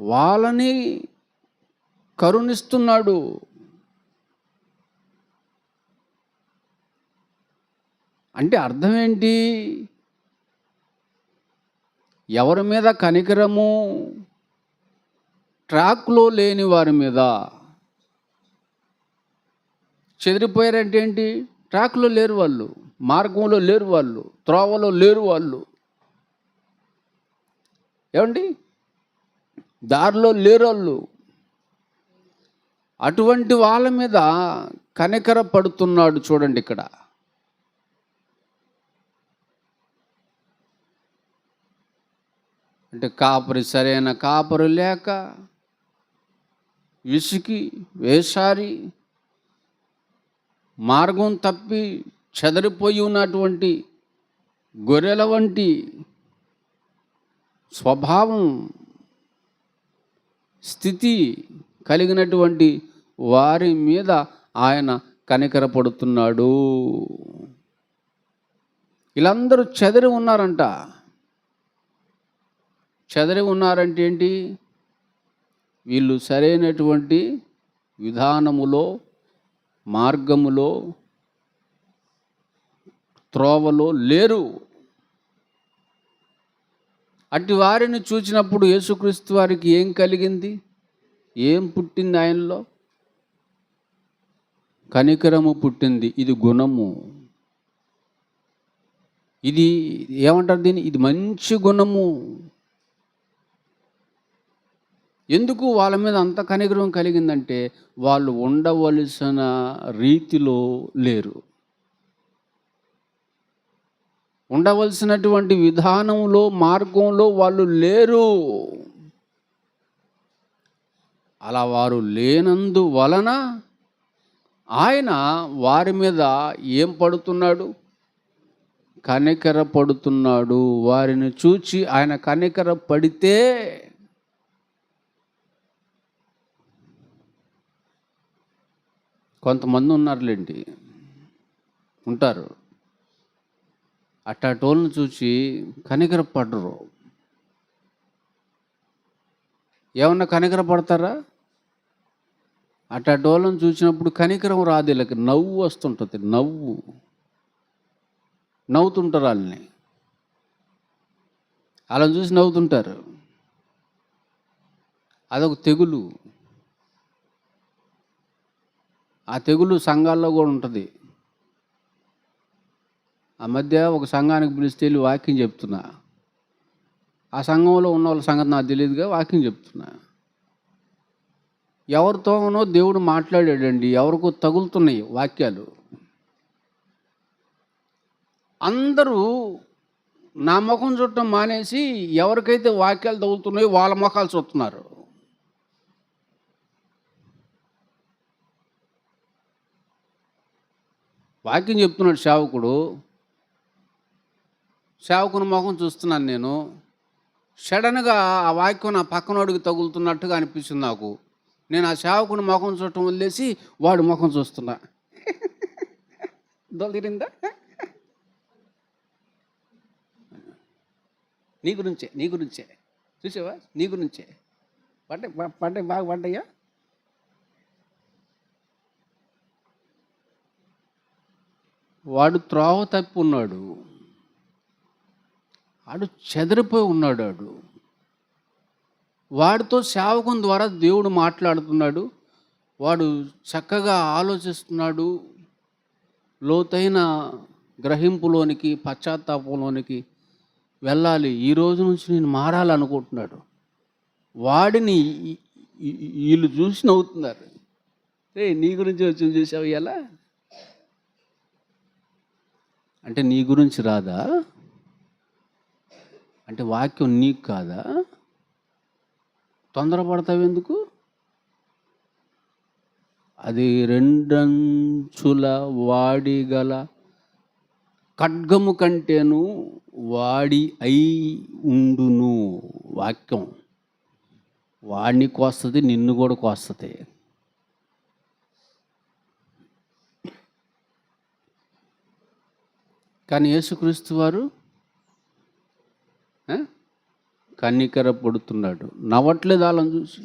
వాళ్ళని కరుణిస్తున్నాడు. అంటే అర్థం ఏంటి? ఎవరి మీద కనికరము? ట్రాక్లో లేని వారి మీద. చెదిరిపోయారంటే ఏంటి? ట్రాక్లో లేరు వాళ్ళు. మార్గంలో లేరు వాళ్ళు. త్రోవలో లేరు వాళ్ళు. ఏమండి? దారిలో లేరోళ్ళు. అటువంటి వాళ్ళ మీద కనికర పడుతున్నాడు చూడండి ఇక్కడ. అంటే కాపరి సరైన కాపరు లేక విసికి వేసారి మార్గం తప్పి చెదరిపోయి ఉన్నటువంటి గొర్రెల వంటి స్వభావం స్థితి కలిగినటువంటి వారి మీద ఆయన కనికరపడుతున్నాడు. వీళ్ళందరూ చెదరి ఉన్నారంట. చెదరి ఉన్నారంటే ఏంటి? వీళ్ళు సరైనటువంటి విధానములో మార్గములో త్రోవలో లేరు. అటు వారిని చూచినప్పుడు యేసుక్రీస్తు వారికి ఏం కలిగింది? ఏం పుట్టింది ఆయనలో? కనికరము పుట్టింది. ఇది గుణము. ఇది ఏమంటారు దీన్ని? ఇది మంచి గుణము. ఎందుకు వాళ్ళ మీద అంత కనికరం కలిగిందంటే వాళ్ళు ఉండవలసిన రీతిలో లేరు. ఉండవలసినటువంటి విధానంలో మార్గంలో వాళ్ళు లేరు. అలా వారు లేనందు వలన ఆయన వారి మీద ఏం పడుతున్నాడు? కనికర పడుతున్నాడు. వారిని చూచి ఆయన కనికర పడితే కొంతమంది ఉన్నారులేండి ఉంటారు. అట్టాటోళ్ళని చూసి కనికర పడరు ఏమన్నా కనికర పడతారా? అట్టాటోళ్ళని చూసినప్పుడు కనికరం రాదు వీళ్ళకి. నవ్వు వస్తుంటుంది. నవ్వు. నవ్వుతుంటారు వాళ్ళని. వాళ్ళని చూసి నవ్వుతుంటారు. అదొక తెగులు. ఆ తెగులు సంఘాల్లో కూడా ఉంటుంది. ఆ మధ్య ఒక సంఘానికి పిలిస్తే వెళ్ళి వాక్యం చెప్తున్నా. ఆ సంఘంలో ఉన్న వాళ్ళ సంగతి నాకు తెలియదుగా వాక్యం చెప్తున్నా. ఎవరితోనో దేవుడు మాట్లాడాడండి ఎవరికో తగులుతున్నాయి వాక్యాలు. అందరూ నా ముఖం చుట్టం మానేసి ఎవరికైతే వాక్యాలు తగులుతున్నాయో వాళ్ళ ముఖాలు చూస్తున్నారు. వాక్యం చెప్తున్నాడు సేవకుడు సేవకుని ముఖం చూస్తున్నాను నేను. సడన్గా ఆ వాక్యం నా పక్కనోడికి తగులుతున్నట్టుగా అనిపిస్తుంది నాకు. నేను ఆ సేవకుని ముఖం చూడటం వదిలేసి వాడి ముఖం చూస్తున్నా. దొలిరిందా నీ గురించే నీ గురించే. చూసావా? నీ గురించే. పడ్డాయి పడ్డాయి బాగా పడ్డాయా వాడు త్రోవ తప్పి ఆడు చెదిరిపోయి ఉన్నాడు ఆడు. వాడితో సేవకం ద్వారా దేవుడు మాట్లాడుతున్నాడు. వాడు చక్కగా ఆలోచిస్తున్నాడు. లోతైన గ్రహింపులోనికి పశ్చాత్తాపంలోనికి వెళ్ళాలి. ఈ రోజు నుంచి నేను మారాలనుకుంటున్నాడు. వాడిని వీళ్ళు చూసి నవ్వుతున్నారు. ఏ నీ గురించి వచ్చి చూసావు ఎలా అంటే నీ గురించి రాదా? అంటే వాక్యం నీకు కాదా? తొందరపడతావు ఎందుకు? అది రెండంచుల వాడిగల ఖడ్గము కంటేను వాడి అయి ఉండును వాక్యం. వాడిని కోస్తుంది నిన్ను కూడా కోస్తుంది. కానీ యేసుక్రీస్తు వారు ఆ? కన్నికర పడుతున్నాడు నవ్వట్లేదు వాళ్ళని చూసి